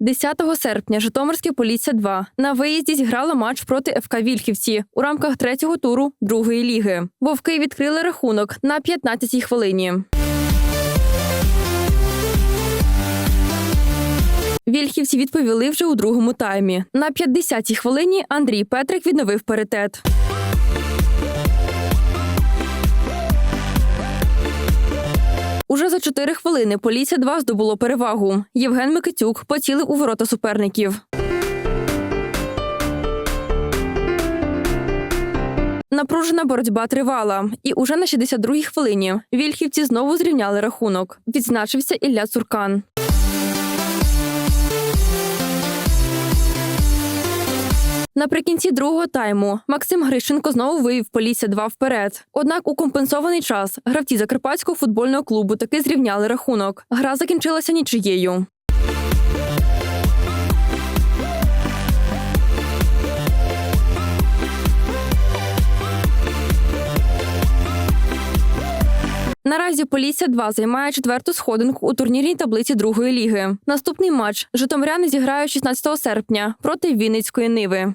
10 серпня Житомирське Полісся 2 на виїзді зіграла матч проти ФК Вільхівці у рамках третього туру другої ліги. Вовки відкрили рахунок на 15-й хвилині. Вільхівці відповіли вже у другому таймі. На 50-й хвилині Андрій Петрик відновив паритет. Уже за 4 хвилини поліція 2 здобуло перевагу. Євген Микитюк поцілив у ворота суперників. Напружена боротьба тривала, і уже на 62-й хвилині вільхівці знову зрівняли рахунок. Відзначився Ілля Цуркан. Наприкінці другого тайму Максим Грищенко знову вивів Полісся 2 вперед. Однак у компенсований час гравці Закарпатського футбольного клубу таки зрівняли рахунок. Гра закінчилася нічиєю. Наразі Полісся 2 займає четверту сходинку у турнірній таблиці другої ліги. Наступний матч Житомиряни зіграють 16 серпня проти Вінницької Ниви.